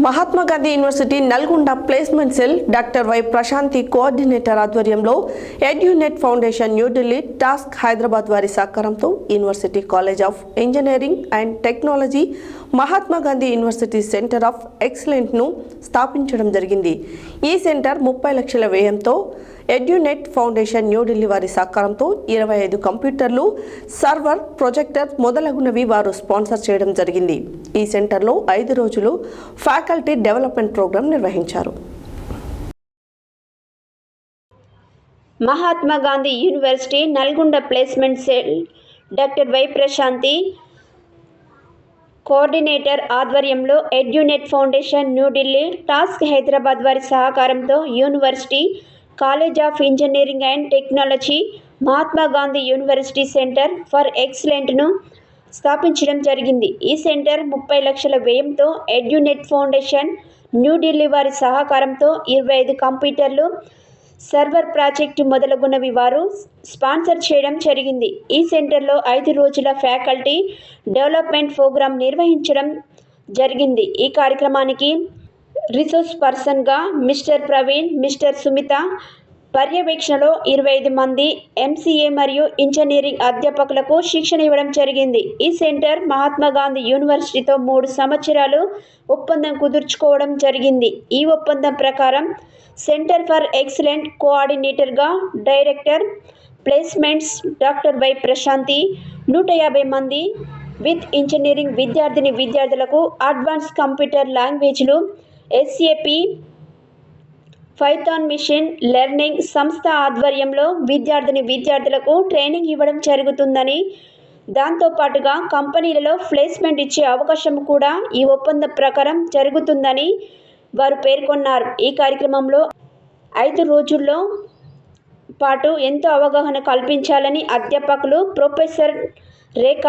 Mahatma Gandhi university Nalgonda placement cell doctor Y Prashanthi coordinator ఆధ్వర్యంలో Edunet foundation New Delhi TASK Hyderabad వారి సహకారంతో university college of engineering and technology Mahatma Gandhi university centre of ఎక్సలెంట్ను స్థాపించడం జరిగింది. ఈ centre ముప్పై లక్షల వ్యయంతో ఎడ్యునెట్ foundation New Delhi వారి సహకారంతో ఇరవై ఐదు కంప్యూటర్లు సర్వర్ ప్రొజెక్టర్ మొదలగునవి వారు స్పాన్సర్ చేయడం జరిగింది. ఈ సెంటర్లో ఐదు రోజులు ఫ్యాకల్టీ డెవలప్మెంట్ ప్రోగ్రాం నిర్వహించారు. Mahatma Gandhi university Nalgonda placement cell doctor Y Prashanthi coordinator ఆధ్వర్యంలో Edunet foundation New Delhi TASK Hyderabad వారి సహకారంతో university college of engineering and technology Mahatma Gandhi university centre for ఎక్సలెంట్ను స్థాపించడం జరిగింది. ఈ సెంటర్ ముప్పై లక్షల వ్యయంతో ఎడ్యునెట్ ఫౌండేషన్ న్యూఢిల్లీ వారి సహకారంతో ఇరవై ఐదు కంప్యూటర్లు సర్వర్ ప్రాజెక్టు మొదలగునవి వారు స్పాన్సర్ చేయడం జరిగింది. ఈ సెంటర్లో ఐదు రోజుల ఫ్యాకల్టీ డెవలప్మెంట్ ప్రోగ్రాం నిర్వహించడం జరిగింది. ఈ కార్యక్రమానికి రిసోర్స్ పర్సన్గా మిస్టర్ ప్రవీణ్ మిస్టర్ సుమిత పర్యవేక్షణలో ఇరవై ఐదు మంది ఎంసీఏ మరియు ఇంజనీరింగ్ అధ్యాపకులకు శిక్షణ ఇవ్వడం జరిగింది. ఈ సెంటర్ మహాత్మా గాంధీ యూనివర్సిటీతో మూడు సంవత్సరాలు ఒప్పందం కుదుర్చుకోవడం జరిగింది. ఈ ఒప్పందం ప్రకారం centre for excellent కోఆర్డినేటర్గా director placements doctor Y Prashanthi నూట యాభై మంది విత్ ఇంజనీరింగ్ విద్యార్థిని విద్యార్థులకు అడ్వాన్స్ కంప్యూటర్ లాంగ్వేజ్లు ఎస్ఏపి పైథాన్ మిషన్ లెర్నింగ్ సంస్థ ఆధ్వర్యంలో విద్యార్థిని విద్యార్థులకు ట్రైనింగ్ ఇవ్వడం జరుగుతుందని దాంతోపాటుగా కంపెనీలలో ప్లేస్మెంట్ ఇచ్చే అవకాశం కూడా ఈ ఒప్పందం ప్రకారం జరుగుతుందని వారు పేర్కొన్నారు. ఈ కార్యక్రమంలో ఐదు రోజుల్లో పాటు ఎంతో అవగాహన కల్పించాలని అధ్యాపకులు professor Rekha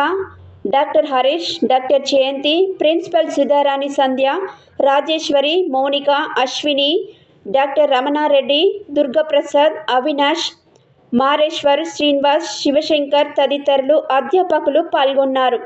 doctor Harish doctor Jayanthi principal Sudharani Sandhya Rajeshwari Mounika Ashwini doctor Ramana Reddy Durgaprasad Avinash Mareshwar Srinivas Shivashankar తదితరులు అధ్యాపకులు పాల్గొన్నారు.